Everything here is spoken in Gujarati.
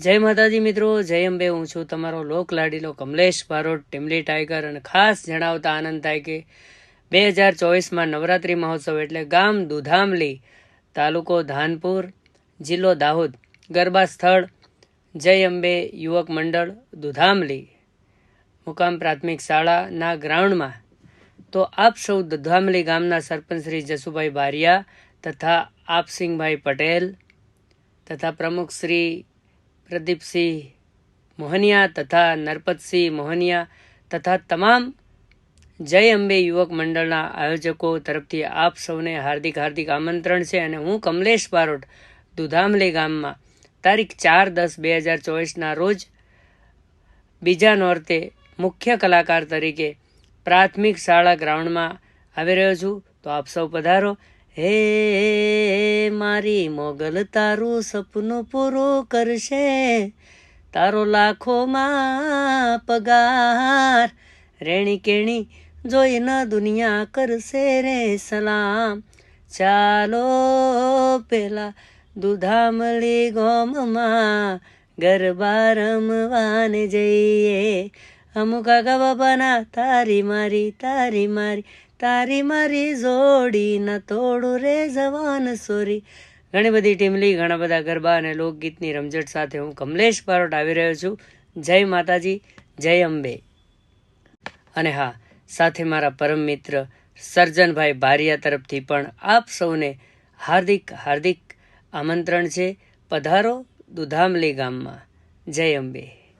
જય માતાજી મિત્રો, જય અંબે. હું છું તમારો લોક લાડીલો કમલેશ બારોટ ટીમલી ટાઈગર અને ખાસ જણાવતા આનંદ થાય કે બે હજાર ચોવીસમાં નવરાત્રિ મહોત્સવ એટલે ગામ દુધામલી, તાલુકો ધાનપુર, જિલ્લો દાહોદ, ગરબા સ્થળ, જય અંબે યુવક મંડળ, દુધામલી. મુકામ પ્રાથમિક શાળાના ગ્રાઉન્ડમાં. તો આપ સૌ દુધામલી ગામના સરપંચ શ્રી જસુભાઈ બારિયા તથા આપસિંહભાઈ પટેલ તથા પ્રમુખ શ્રી પ્રદીપસિંહ મોહનિયા તથા નરપતસિંહ મોહનિયા તથા તમામ જય અંબે યુવક મંડળના આયોજકો તરફથી આપ સૌને હાર્દિક હાર્દિક આમંત્રણ છે અને હું કમલેશ બારોટ, દુધામલી ગામમાં તારીખ ચાર દસ બે હજાર ચોવીસના રોજ બીજા નોર્તે મુખ્ય કલાકાર તરીકે પ્રાથમિક શાળા ગ્રાઉન્ડમાં આવી રહ્યો છું. તો આપ સૌ પધારો. હે, મારી મોગલ તારું સપનું પૂરું કરશે. તારો લાખોમાં પગાર રેણી કેણી જોઈ ન દુનિયા કરશે રે સલામ. ચાલો પેલા દુધામલી ગોમમાં ગરબા રમવાને જઈએ. અમુક આગા બાબાના, તારી મારી તારી મારી તારી મારી જોડી ન તોડું રે જવાન સોરી. ઘણી બધી ટીમલી ઘણા બધા ગરબા અને લોકગીતની રમઝટ સાથે હું કમલેશ પારોટ આવી રહ્યો છું. જય માતાજી, જય અંબે. અને હા, સાથે મારા પરમ મિત્ર સર્જનભાઈ બારિયા તરફથી પણ આપ સૌને હાર્દિક હાર્દિક આમંત્રણ છે. પધારો દુધામલી ગામમાં. જય અંબે.